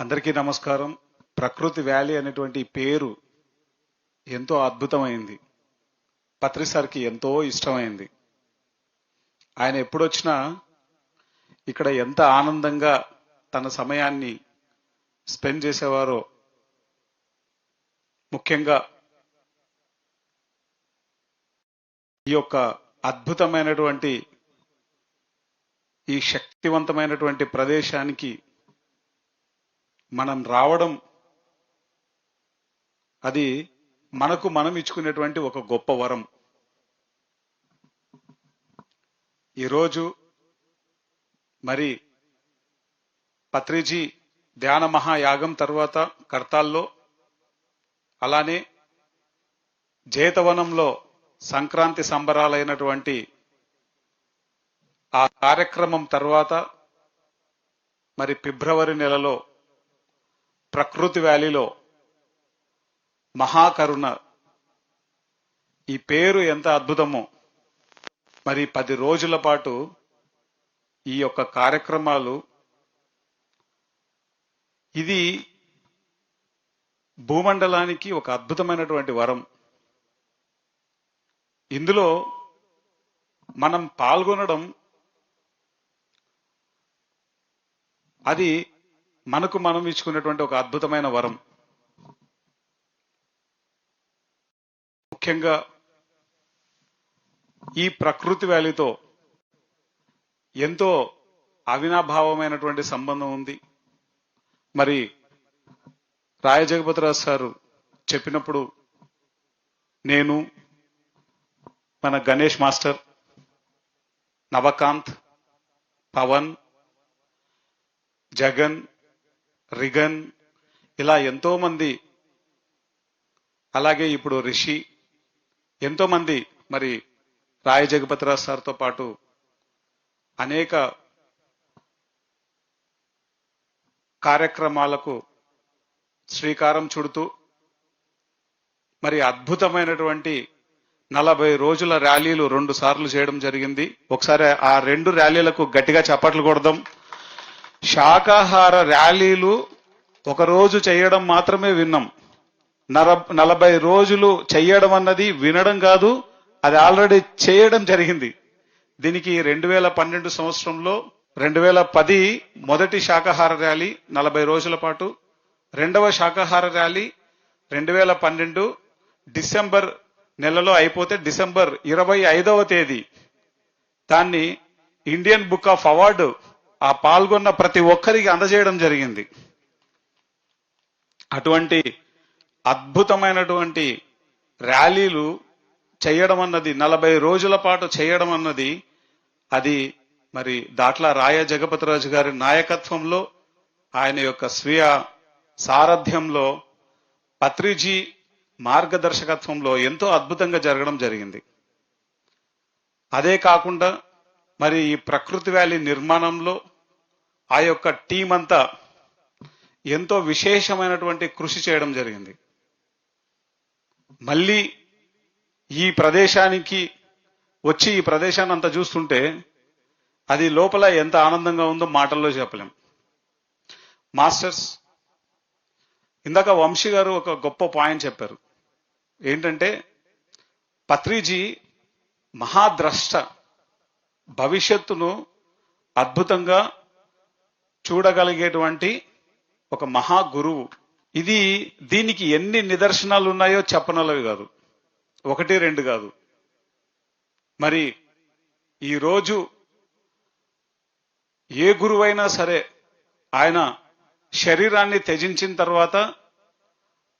అందరికీ నమస్కారం. ప్రకృతి వ్యాలీ అనేటువంటి పేరు ఎంతో అద్భుతమైంది. పత్రి సార్కి ఎంతో ఇష్టమైంది. ఆయన ఎప్పుడొచ్చినా ఇక్కడ ఎంత ఆనందంగా తన సమయాన్ని స్పెండ్ చేసేవారో ముఖ్యంగా ఈ యొక్క అద్భుతమైనటువంటి ఈ శక్తివంతమైనటువంటి ప్రదేశానికి మనం రావడం అది మనకు మనం ఇచ్చుకునేటువంటి ఒక గొప్ప వరం. ఈరోజు మరి పత్రిజీ ధ్యాన మహాయాగం తర్వాత కర్తాల్లో అలానే జేతవనంలో సంక్రాంతి సంబరాలైనటువంటి ఆ కార్యక్రమం తర్వాత మరి ఫిబ్రవరి నెలలో ప్రకృతి వ్యాలీలో మహాకరుణ. ఈ పేరు ఎంత అద్భుతమో. మరి పది రోజుల పాటు ఈ యొక్క కార్యక్రమాలు. ఇది భూమండలానికి ఒక అద్భుతమైనటువంటి వరం. ఇందులో మనం పాల్గొనడం అది మనకు మనం ఇచ్చుకున్నటువంటి ఒక అద్భుతమైన వరం. ముఖ్యంగా ఈ ప్రకృతి వ్యాలీతో ఎంతో అవినాభావమైనటువంటి సంబంధం ఉంది. మరి రాయజగపతిరాజు సారు చెప్పినప్పుడు నేను మన గణేష్ మాస్టర్ నవకాంత్ పవన్ జగన్ రిగన్ ఇలా ఎంతోమంది అలాగే ఇప్పుడు రిషి ఎంతోమంది మరి రాయ జగపతిరాజ్ సార్తో పాటు అనేక కార్యక్రమాలకు శ్రీకారం చుడుతూ మరి అద్భుతమైనటువంటి నలభై రోజుల ర్యాలీలు రెండు సార్లు చేయడం జరిగింది. ఒకసారి ఆ రెండు ర్యాలీలకు గట్టిగా చప్పట్లు కొడదాం. శాకాహార ర్యాలీలు ఒక రోజు చేయడం మాత్రమే విన్నాం. నర నలభై రోజులు చేయడం అన్నది వినడం కాదు అది ఆల్రెడీ చేయడం జరిగింది. దీనికి రెండు వేల పన్నెండు సంవత్సరంలో రెండు వేల పది మొదటి శాకాహార ర్యాలీ నలభై రోజుల పాటు రెండవ శాకాహార ర్యాలీ రెండు వేల పన్నెండు డిసెంబర్ నెలలో అయిపోతే డిసెంబర్ ఇరవై ఐదవ తేదీ. దాన్ని ఇండియన్ బుక్ ఆఫ్ అవార్డు ఆ పాల్గొన్న ప్రతి ఒక్కరికి అందజేయడం జరిగింది. అటువంటి అద్భుతమైనటువంటి ర్యాలీలు చేయడం అన్నది నలభై రోజుల పాటు చేయడం అన్నది అది మరి దాట్ల రాయ జగపతిరాజు గారి నాయకత్వంలో ఆయన యొక్క స్వీయ సారథ్యంలో పత్రిజీ మార్గదర్శకత్వంలో ఎంతో అద్భుతంగా జరగడం జరిగింది. అదే కాకుండా మరి ఈ ప్రకృతి వ్యాలీ నిర్మాణంలో ఆ యొక్క టీం అంతా ఎంతో విశేషమైనటువంటి కృషి చేయడం జరిగింది. మళ్ళీ ఈ ప్రదేశానికి వచ్చి ఈ ప్రదేశాన్ని అంతా చూస్తుంటే అది లోపల ఎంత ఆనందంగా ఉందో మాటల్లో చెప్పలేం. మాస్టర్స్ ఇందాక వంశీ గారు ఒక గొప్ప పాయింట్ చెప్పారు. ఏంటంటే పత్రిజీ మహాద్రష్ట భవిష్యత్తును అద్భుతంగా చూడగలిగేటువంటి ఒక మహా గురువు. ఇది దీనికి ఎన్ని నిదర్శనాలు ఉన్నాయో చెప్పనలవి కాదు. ఒకటి రెండు కాదు. మరి ఈరోజు ఏ గురువైనా సరే ఆయన శరీరాన్ని త్యజించిన తర్వాత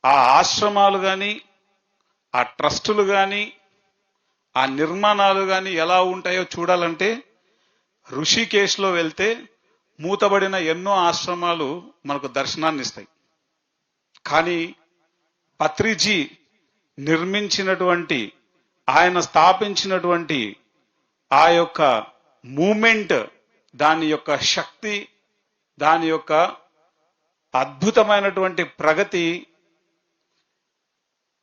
ఆ ఆశ్రమాలు కానీ ఆ ట్రస్టులు కానీ ఆ నిర్మాణాలు కానీ ఎలా ఉంటాయో చూడాలంటే ఋషికేశ్లో వెళ్తే మూతబడిన ఎన్నో ఆశ్రమాలు మనకు దర్శనాన్ని ఇస్తాయి కానీ పత్రిజీ నిర్మించినటువంటి ఆయన స్థాపించినటువంటి ఆ యొక్క మూమెంట్ దాని యొక్క శక్తి దాని యొక్క అద్భుతమైనటువంటి ప్రగతి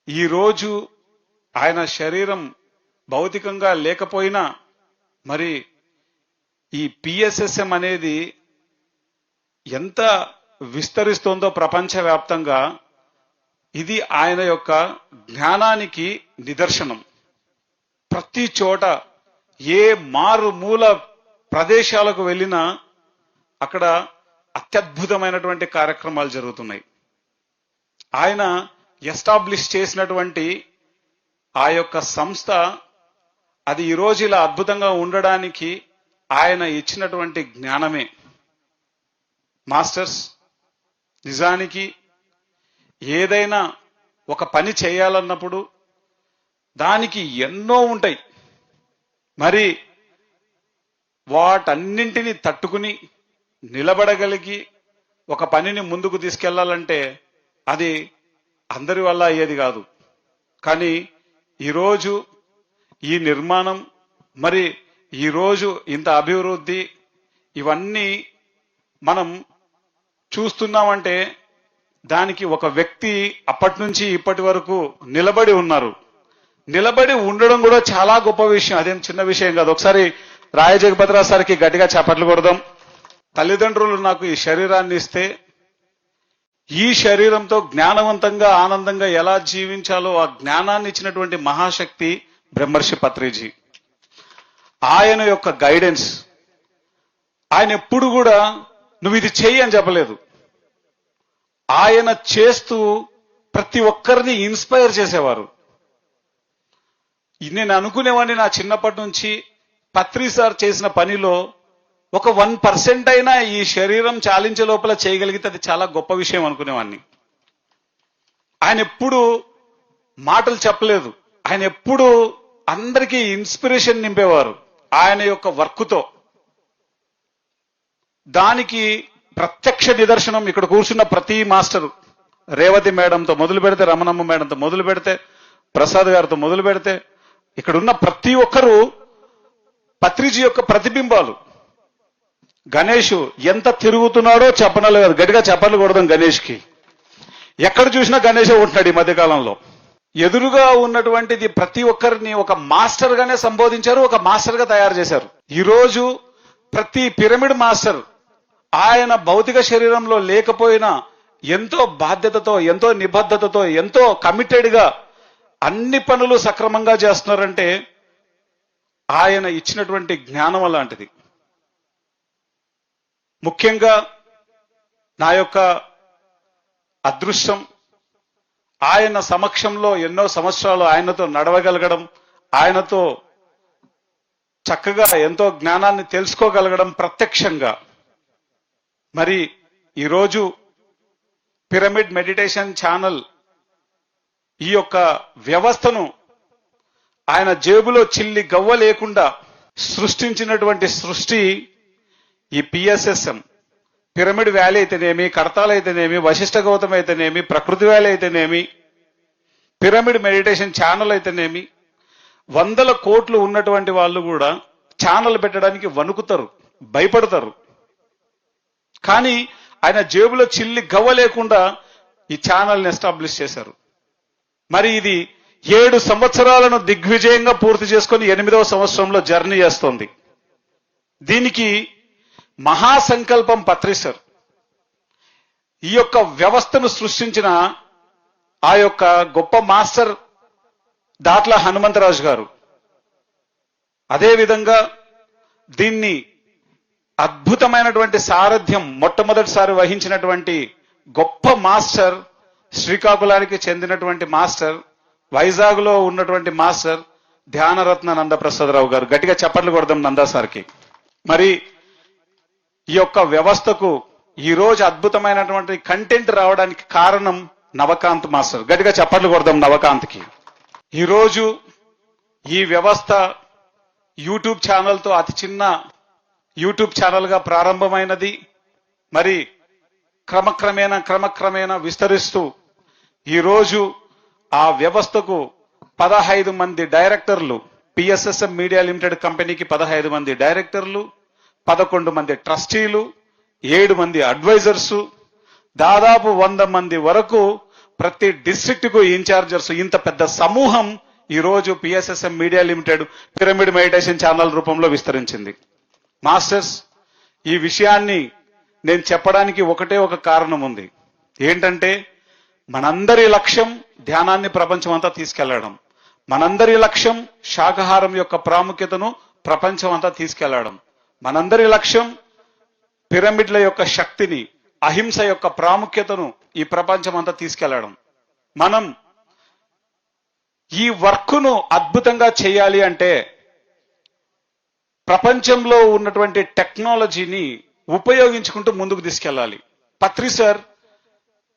ఈరోజు ఆయన శరీరం భౌతికంగా లేకపోయినా మరి ఈ పిఎస్ఎస్ఎం అనేది ఎంత విస్తరిస్తోందో ప్రపంచవ్యాప్తంగా ఇది ఆయన యొక్క జ్ఞానానికి నిదర్శనం. ప్రతి చోట ఏ మారు మూల ప్రదేశాలకు వెళ్ళినా అక్కడ అత్యద్భుతమైనటువంటి కార్యక్రమాలు జరుగుతున్నాయి. ఆయన ఎస్టాబ్లిష్ చేసినటువంటి ఆ యొక్క సంస్థ అది ఈరోజు ఇలా అద్భుతంగా ఉండడానికి ఆయన ఇచ్చినటువంటి జ్ఞానమే. మాస్టర్స్ నిజానికి ఏదైనా ఒక పని చేయాలన్నప్పుడు దానికి ఎన్నో ఉంటాయి. మరి వాటన్నింటినీ తట్టుకుని నిలబడగలిగి ఒక పనిని ముందుకు తీసుకెళ్ళాలంటే అది అందరి వల్ల అయ్యేది కాదు. కానీ ఈరోజు ఈ నిర్మాణం మరి ఈరోజు ఇంత అభివృద్ధి ఇవన్నీ మనం చూస్తున్నామంటే దానికి ఒక వ్యక్తి అప్పటి నుంచి ఇప్పటి వరకు నిలబడి ఉన్నారు. నిలబడి ఉండడం కూడా చాలా గొప్ప విషయం. అదేం చిన్న విషయం కాదు. ఒకసారి రాయ జగపతిరావు సార్కి గట్టిగా చప్పట్లు కొడదాం. తల్లిదండ్రులు నాకు ఈ శరీరాన్ని ఇస్తే ఈ శరీరంతో జ్ఞానవంతంగా ఆనందంగా ఎలా జీవించాలో ఆ జ్ఞానాన్ని ఇచ్చినటువంటి మహాశక్తి బ్రహ్మర్షి పత్రిజీ. ఆయన యొక్క గైడెన్స్ ఆయన ఎప్పుడు కూడా నువ్వు ఇది చెయ్యి అని చెప్పలేదు. ఆయన చేస్తూ ప్రతి ఒక్కరిని ఇన్స్పైర్ చేసేవారు. నేను అనుకునేవాడిని నా చిన్నప్పటి నుంచి పత్రి సార్ చేసిన పనిలో ఒక వన్ పర్సెంట్ అయినా ఈ శరీరం చాలించే లోపల చేయగలిగితే అది చాలా గొప్ప విషయం అనుకునేవాడిని. ఆయన ఎప్పుడు మాటలు చెప్పలేదు. ఆయన ఎప్పుడు అందరికీ ఇన్స్పిరేషన్ నింపేవారు ఆయన యొక్క వర్క్తో. దానికి ప్రత్యక్ష నిదర్శనం ఇక్కడ కూర్చున్న ప్రతి మాస్టరు. రేవతి మేడంతో మొదలు పెడితే రమణమ్మ మేడంతో మొదలు పెడితే ప్రసాద్ గారితో మొదలు పెడితే ఇక్కడ ఉన్న ప్రతి ఒక్కరూ పత్రిజీ యొక్క ప్రతిబింబాలు. గణేష్ ఎంత తిరుగుతున్నాడో చెప్పనలేదు. గట్టిగా చెప్పలు కొడదాం గణేష్కి. ఎక్కడ చూసినా గణేష్ ఉంటున్నాడు ఈ మధ్యకాలంలో. ఎదురుగా ఉన్నటువంటిది ప్రతి ఒక్కరిని ఒక మాస్టర్ గానే సంబోధించారు ఒక మాస్టర్గా తయారు చేశారు. ఈరోజు ప్రతి పిరమిడ్ మాస్టర్ ఆయన భౌతిక శరీరంలో లేకపోయినా ఎంతో బాధ్యతతో ఎంతో నిబద్ధతతో ఎంతో కమిటెడ్గా అన్ని పనులు సక్రమంగా చేస్తున్నారంటే ఆయన ఇచ్చినటువంటి జ్ఞానం అలాంటిది. ముఖ్యంగా నా యొక్క అదృష్టం ఆయన సమక్షంలో ఎన్నో సంవత్సరాలు ఆయనతో నడవగలగడం ఆయనతో చక్కగా ఎంతో జ్ఞానాన్ని తెలుసుకోగలగడం ప్రత్యక్షంగా. మరి ఈరోజు పిరమిడ్ మెడిటేషన్ ఛానల్ ఈ యొక్క వ్యవస్థను ఆయన జేబులో చిల్లి గవ్వ లేకుండా సృష్టించినటువంటి సృష్టి ఈ పిఎస్ఎస్ఎం పిరమిడ్ వ్యాలీ అయితేనేమి కడతాలు అయితేనేమి వశిష్ఠ గౌతమ్ అయితేనేమి ప్రకృతి వ్యాలీ అయితేనేమి పిరమిడ్ మెడిటేషన్ ఛానల్ అయితేనేమి వందల కోట్లు ఉన్నటువంటి వాళ్ళు కూడా ఛానల్ పెట్టడానికి వణుకుతారు భయపడతారు. కానీ ఆయన జేబులో చిల్లి గవ్వ లేకుండా ఈ ఛానల్ని ఎస్టాబ్లిష్ చేశారు. మరి ఇది ఏడు సంవత్సరాలను దిగ్విజయంగా పూర్తి చేసుకొని ఎనిమిదవ సంవత్సరంలో జర్నీ చేస్తోంది. దీనికి మహాసంకల్పం పత్రిసర్. ఈ యొక్క వ్యవస్థను సృష్టించిన ఆ యొక్క గొప్ప మాస్టర్ దాట్ల హనుమంతరాజు గారు. అదేవిధంగా దీన్ని అద్భుతమైనటువంటి సారథ్యం మొట్టమొదటిసారి వహించినటువంటి గొప్ప మాస్టర్ శ్రీకాకుళానికి చెందినటువంటి మాస్టర్ వైజాగ్లో ఉన్నటువంటి మాస్టర్ ధ్యానరత్న నందప్రసాదరావు గారు. గట్టిగా చప్పట్లు కొడదాం నందా సార్కి. మరి ఈ యొక్క వ్యవస్థకు ఈ రోజు అద్భుతమైనటువంటి కంటెంట్ రావడానికి కారణం నవకాంత్ మాస్టర్. గట్టిగా చప్పట్లు కొడదాం నవకాంత్కి. ఈ ఈ వ్యవస్థ యూట్యూబ్ ఛానల్తో అతి చిన్న యూట్యూబ్ ఛానల్గా ప్రారంభమైనది. మరి క్రమక్రమేణా క్రమక్రమేణా విస్తరిస్తూ ఈరోజు ఆ వ్యవస్థకు పదహైదు మంది డైరెక్టర్లు పిఎస్ఎస్ఎం మీడియా లిమిటెడ్ కంపెనీకి పదహైదు మంది డైరెక్టర్లు పదకొండు మంది ట్రస్టీలు ఏడు మంది అడ్వైజర్స్ దాదాపు వంద మంది వరకు ప్రతి డిస్ట్రిక్ట్కు ఇన్ఛార్జర్స్. ఇంత పెద్ద సమూహం ఈరోజు PSSM media limited pyramid meditation channel రూపంలో విస్తరించింది. మాస్టర్స్ ఈ విషయాన్ని నేను చెప్పడానికి ఒకటే ఒక కారణం ఉంది. ఏంటంటే మనందరి లక్ష్యం ధ్యానాన్ని ప్రపంచం అంతా తీసుకెళ్ళడం. మనందరి లక్ష్యం శాకాహారం యొక్క ప్రాముఖ్యతను ప్రపంచం అంతా తీసుకెళ్ళడం. మనందరి లక్ష్యం పిరమిడ్ల యొక్క శక్తిని అహింస యొక్క ప్రాముఖ్యతను ఈ ప్రపంచం అంతా తీసుకెళ్ళడం. మనం ఈ వర్క్ను అద్భుతంగా చేయాలి అంటే ప్రపంచంలో ఉన్నటువంటి టెక్నాలజీని ఉపయోగించుకుంటూ ముందుకు తీసుకెళ్ళాలి. పత్రి sir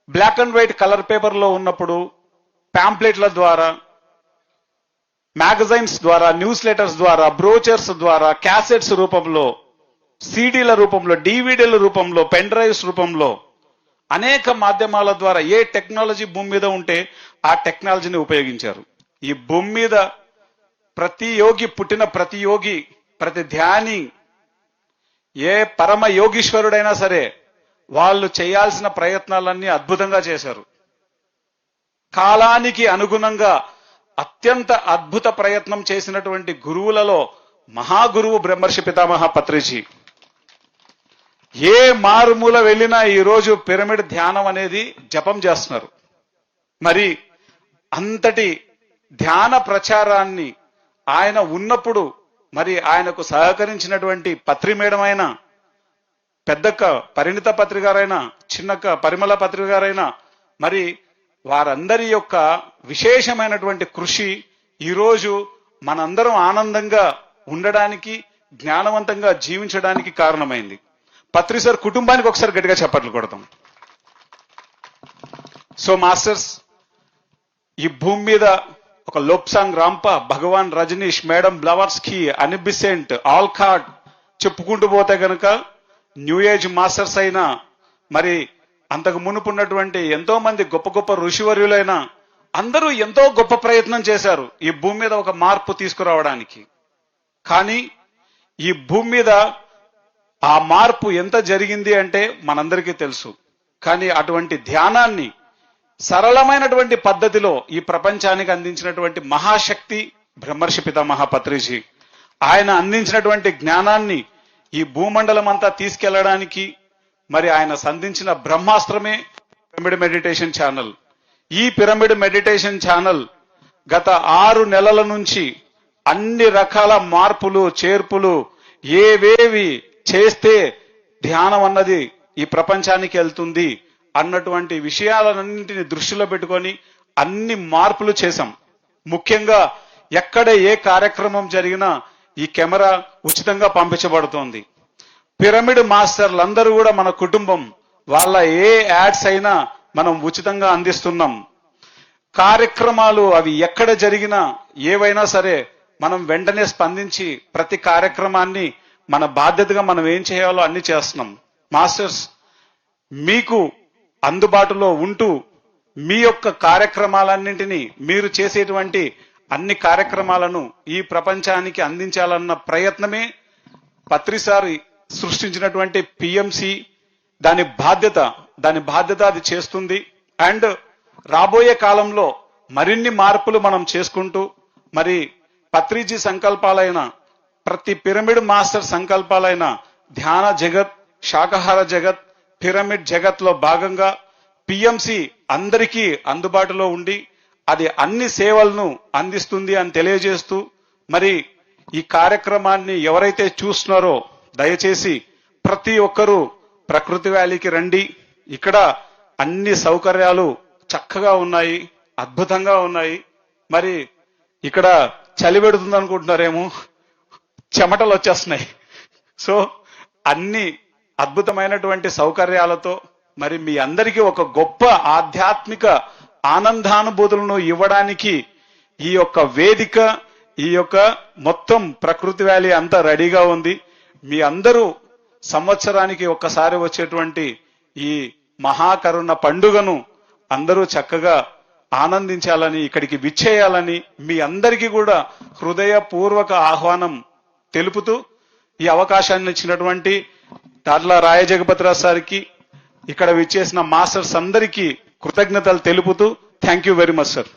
black and white colour పేపర్లో ఉన్నప్పుడు ప్యాంప్లెట్ల ద్వారా మ్యాగజైన్స్ ద్వారా న్యూస్ లెటర్స్ ద్వారా బ్రోచర్స్ ద్వారా క్యాసెట్స్ రూపంలో సీడీల రూపంలో డివిడీల రూపంలో పెన్ డ్రైవ్స్ రూపంలో అనేక మాధ్యమాల ద్వారా ఏ టెక్నాలజీ భూమి మీద ఉంటే ఆ టెక్నాలజీని ఉపయోగించారు. ఈ భూమి మీద ప్రతి యోగి పుట్టిన ప్రతి యోగి ప్రతి ధ్యాని ఏ పరమ యోగీశ్వరుడైనా సరే వాళ్ళు చేయాల్సిన ప్రయత్నాలన్నీ అద్భుతంగా చేశారు. కాలానికి అనుగుణంగా అత్యంత అద్భుత ప్రయత్నం చేసినటువంటి గురువులలో మహాగురువు బ్రహ్మర్షి పితామహ పత్రిజీ. ఏ మారుమూల వెళ్ళినా ఈరోజు పిరమిడ్ ధ్యానం అనేది జపం చేస్తున్నారు. మరి అంతటి ధ్యాన ప్రచారాన్ని ఆయన ఉన్నప్పుడు మరి ఆయనకు సహకరించినటువంటి పత్రి మేడమైన పెద్దక్క పరిణిత పత్రికారైనా చిన్నక్క పరిమళ పత్రికారైనా మరి వారందరి యొక్క విశేషమైనటువంటి కృషి ఈరోజు మనందరం ఆనందంగా ఉండడానికి జ్ఞానవంతంగా జీవించడానికి కారణమైంది. పత్రిసర్ కుటుంబానికి ఒకసారి గట్టిగా చప్పట్లు కొడతాం. సో మాస్టర్స్ ఈ భూమి మీద ఒక Lobsang Rampa Bhagwan Rajneesh madam Blavatsky Annie Besant Olcott చెప్పుకుంటూ పోతే గనక న్యూ ఏజ్ మాస్టర్స్ అయినా మరి అంతకు మునుపున్నటువంటి ఎంతో మంది గొప్ప గొప్ప ఋషివర్యులైన అందరూ ఎంతో గొప్ప ప్రయత్నం చేశారు ఈ భూమి మీద ఒక మార్పు తీసుకురావడానికి. కానీ ఈ భూమి మీద ఆ మార్పు ఎంత జరిగింది అంటే మనందరికీ తెలుసు. కానీ అటువంటి ధ్యానాన్ని సరళమైనటువంటి పద్ధతిలో ఈ ప్రపంచానికి అందించినటువంటి మహాశక్తి బ్రహ్మర్షి పితామహ పత్రిజీ ఆయన అందించినటువంటి జ్ఞానాన్ని ఈ భూమండలం అంతా తీసుకెళ్ళడానికి మరి ఆయన సంధించిన బ్రహ్మాస్త్రమే పిరమిడ్ మెడిటేషన్ ఛానల్. ఈ పిరమిడ్ మెడిటేషన్ ఛానల్ గత ఆరు నెలల నుంచి అన్ని రకాల మార్పులు చేర్పులు ఏవేవి చేస్తే ధ్యానం అన్నది ఈ ప్రపంచానికి వెళ్తుంది అన్నటువంటి విషయాలన్నింటిని దృష్టిలో పెట్టుకొని అన్ని మార్పులు చేశాం. ముఖ్యంగా ఎక్కడ ఏ కార్యక్రమం జరిగినా ఈ కెమెరా ఉచితంగా పంపించబడుతోంది. పిరమిడ్ మాస్టర్లందరూ కూడా మన కుటుంబం. వాళ్ళ ఏ యాడ్స్ అయినా మనం ఉచితంగా అందిస్తున్నాం. కార్యక్రమాలు అవి ఎక్కడ జరిగినా ఏవైనా సరే మనం వెంటనే స్పందించి ప్రతి కార్యక్రమాన్ని మన బాధ్యతగా మనం ఏం చేయాలో అన్ని చేస్తున్నాం. మాస్టర్స్ మీకు అందుబాటులో ఉంటూ మీ యొక్క కార్యక్రమాలన్నింటినీ మీరు చేసేటువంటి అన్ని కార్యక్రమాలను ఈ ప్రపంచానికి అందించాలన్న ప్రయత్నమే పత్రిసారి సృష్టించినటువంటి పిఎంసి దాని బాధ్యత దాని బాధ్యత అది చేస్తుంది. అండ్ రాబోయే కాలంలో మరిన్ని మార్పులు మనం చేసుకుంటూ మరి పత్రిజీ సంకల్పాలైన ప్రతి పిరమిడ్ మాస్టర్ సంకల్పాలైన ధ్యాన జగత్ శాకాహార జగత్ పిరమిడ్ జగత్లో భాగంగా పిఎంసి అందరికీ అందుబాటులో ఉండి అది అన్ని సేవలను అందిస్తుంది అని తెలియజేస్తూ మరి ఈ కార్యక్రమాన్ని ఎవరైతే చూస్తున్నారో దయచేసి ప్రతి ఒక్కరూ ప్రకృతి వ్యాలీకి రండి. ఇక్కడ అన్ని సౌకర్యాలు చక్కగా ఉన్నాయి అద్భుతంగా ఉన్నాయి. మరి ఇక్కడ చలి పెడుతుంది అనుకుంటున్నారేమో చెమటలు వచ్చేస్తున్నాయి. సో అన్ని అద్భుతమైనటువంటి సౌకర్యాలతో మరి మీ అందరికీ ఒక గొప్ప ఆధ్యాత్మిక ఆనందానుభూతులను ఇవ్వడానికి ఈ యొక్క వేదిక ఈ యొక్క మొత్తం ప్రకృతి వ్యాలీ అంతా రెడీగా ఉంది. మీ అందరూ సంవత్సరానికి ఒక్కసారి వచ్చేటువంటి ఈ మహాకరుణ పండుగను అందరూ చక్కగా ఆనందించాలని ఇక్కడికి విచ్చేయాలని మీ అందరికీ కూడా హృదయపూర్వక ఆహ్వానం తెలుపుతూ ఈ అవకాశాన్ని ఇచ్చినటువంటి దాట్ల రాయజగపతిరావు సార్కి ఇక్కడ విచ్చేసిన మాస్టర్స్ అందరికీ కృతజ్ఞతలు తెలుపుతూ thank you very much sir.